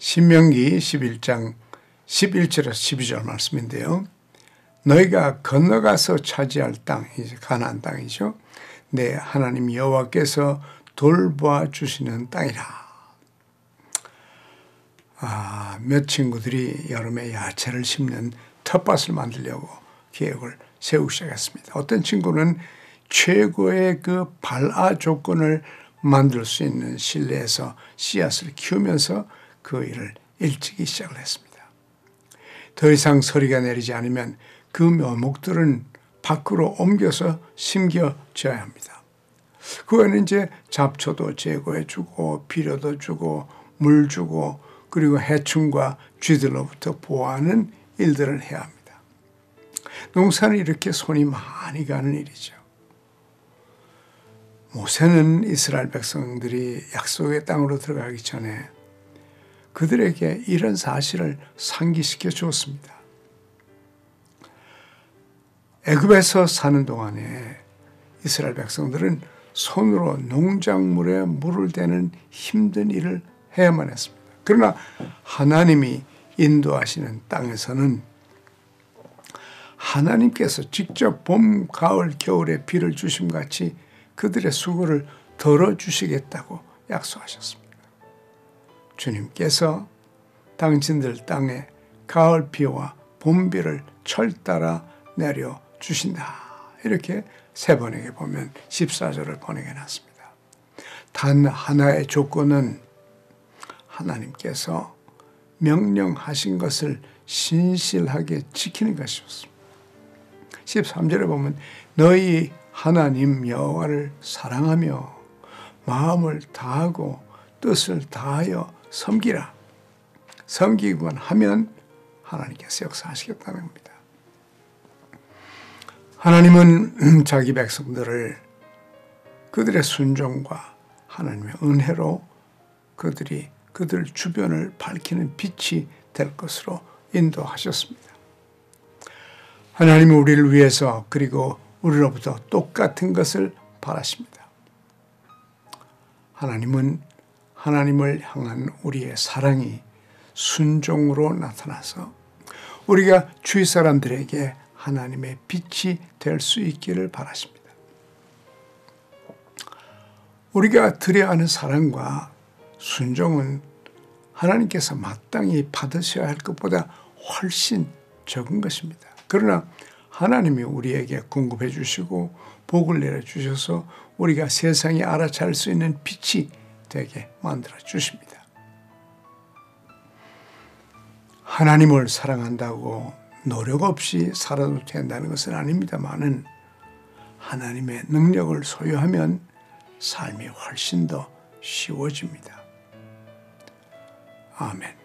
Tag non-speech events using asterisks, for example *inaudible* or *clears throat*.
신명기 11장 11절에서 12절 말씀인데요. 너희가 건너가서 차지할 땅, 이제 가나안 땅이죠. 내 하나님 여호와께서 돌보아 주시는 땅이라. 아, 몇 친구들이 여름에 야채를 심는 텃밭을 만들려고 계획을 세우기 시작했습니다. 어떤 친구는 최고의 그 발화 조건을 만들 수 있는 실내에서 씨앗을 키우면서 그 일을 일찍이 시작을 했습니다. 더 이상 서리가 내리지 않으면 그 묘목들은 밖으로 옮겨서 심겨져야 합니다. 그 후에는 이제 잡초도 제거해 주고 비료도 주고 물 주고 그리고 해충과 쥐들로부터 보호하는 일들을 해야 합니다. 농사는 이렇게 손이 많이 가는 일이죠. 모세는 이스라엘 백성들이 약속의 땅으로 들어가기 전에 그들에게 이런 사실을 상기시켜 주었습니다. 애굽에서 사는 동안에 이스라엘 백성들은 손으로 농작물에 물을 대는 힘든 일을 해야만 했습니다. 그러나 하나님이 인도하시는 땅에서는 하나님께서 직접 봄, 가을, 겨울에 비를 주심 같이 그들의 수고를 덜어주시겠다고 약속하셨습니다. 주님께서 당신들 땅에 가을 비와 봄비를 철따라 내려 주신다. 이렇게 세 번에게 보면 14절을 번역해 놨습니다. 단 하나의 조건은 하나님께서 명령하신 것을 신실하게 지키는 것이었습니다. 13절에 보면 너희 하나님 여호와를 사랑하며 마음을 다하고 뜻을 다하여 섬기라. 섬기기만 하면 하나님께서 역사하시겠다는 겁니다. 하나님은 *clears throat* 자기 백성들을 그들의 순종과 하나님의 은혜로 그들이 그들 주변을 밝히는 빛이 될 것으로 인도하셨습니다. 하나님은 우리를 위해서 그리고 우리로부터 똑같은 것을 바라십니다. 하나님은 하나님을 향한 우리의 사랑이 순종으로 나타나서 우리가 주위 사람들에게 하나님의 빛이 될 수 있기를 바라십니다. 우리가 드려야 하는 사랑과 순종은 하나님께서 마땅히 받으셔야 할 것보다 훨씬 적은 것입니다. 그러나 하나님이 우리에게 공급해 주시고 복을 내려 주셔서 우리가 세상이 알아차릴 수 있는 빛이 되게 만들어 주십니다. 하나님을 사랑한다고 노력 없이 살아도 된다는 것은 아닙니다만은 하나님의 능력을 소유하면 삶이 훨씬 더 쉬워집니다. 아멘.